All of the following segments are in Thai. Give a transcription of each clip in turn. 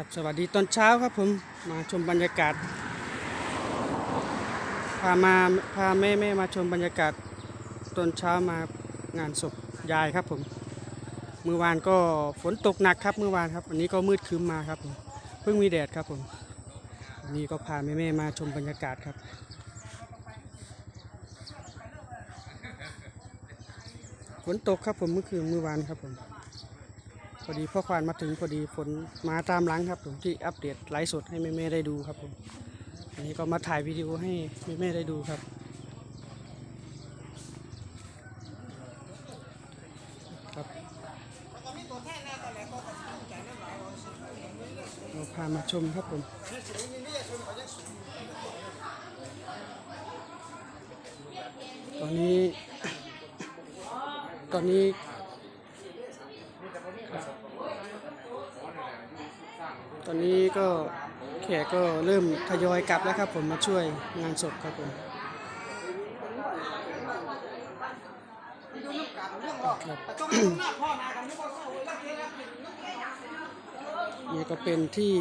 ครับสวัสดีตอนเช้าครับผมมาชมบรรยากาศ พามาพาแม่แม่มาชมบรรยากาศตอนเช้ามางานศพยายครับผมเมื่อวานก็ฝนตกหนักครับเมื่อวานครับวันนี้ก็มืดครึ้มมาครับผมเพิ่งมีแดดครับผมวันนี้ก็พาแม่แม่มาชมบรรยากาศครับฝนตกครับผมเมื่อคืนเมื่อวานครับผม พอดีพ่อควานมาถึงพอดีฝนมาตามหลังครับผมที่อัปเดตไลฟ์สดให้แม่ๆได้ดูครับผมอันนี้ก็มาถ่ายวิดีโอให้แม่ๆได้ดูครับครับเราพามาชมครับผมตอนนี้ ตอนนี้ ตอนนี้ก็แขกก็เริ่มทยอยกลับแล้วครับ ผมมาช่วยงานศพครับผมนี่ก็เป็นที่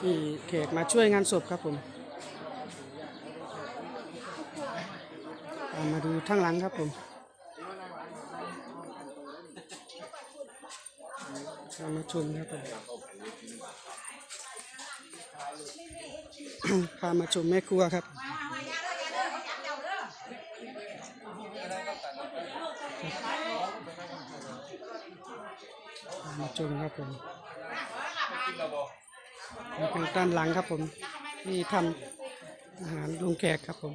ที่แขกมาช่วยงานศพครับผมมาดูทั้งหลังครับผม ตามมาชมครับผมพามาชมแม่ครัวครับพามาชมครับผมเป็นด้านหลังครับผมที่ทำอาหารลุงแขกครับผม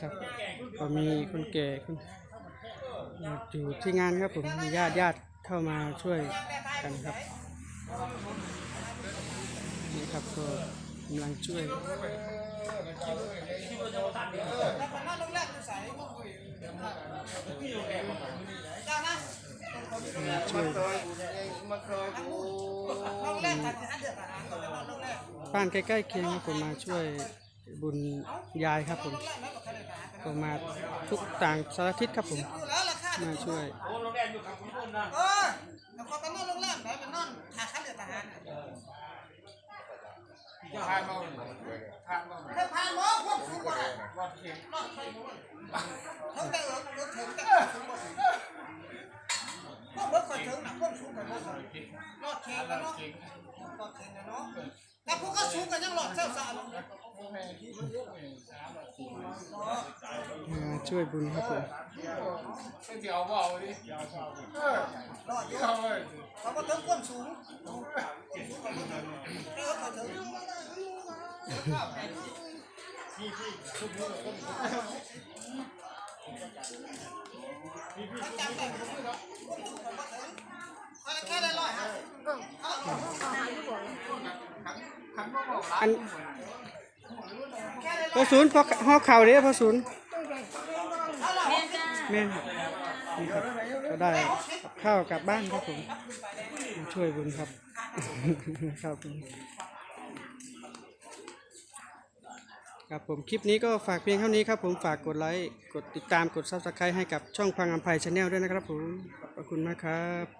ครับก็มีคนแก่คนอยู่ที่งานครับผมมีญาติญาติเข้ามาช่วยกันครับนี่ครับก็กำลังช่วยช่วยบ้านใกล้ๆเคียงครับผมมาช่วย บุญยายครับผมก็มาทุกต่างสารทิศครับผม มาช่วยเออแล้วก็ไปนอนโรงแรมไหนไปนอนทาคันเดือดทหารเคยผ่านมอพวกสูงกว่าน่ะนอนใครบ่ถึงแต่เออรถถึงแต่สูงกว่าพวกรถคอยถึงนะพวกสูงกว่าบ่คอยรอดเข็งแล้วเนาะรอดเข็งแล้วเนาะแต่พวกก็สูงกันยังรอดเจ้าสาว เนาะมาช่วยบุญครับผมรอดอยู่เขาก็ถึงความสูงเออคอยถึงมันจำได้ผมเนาะแค่ได้ร้อยห้าสิบอัน พอศูนย์พอห่อเข่าเด้พอศูนย์แม่นครับนี่ครับก็ได้กับข้าวกลับบ้านครับผมมาช่วยบุญครับครับผมครับผมคลิปนี้ก็ฝากเพียงเท่านี้ครับผมฝากกดไลค์กดติดตามกดซับสไครต์ให้กับช่องพังอัมภัยชาแนลด้วยนะครับผมขอบพระคุณมากครับ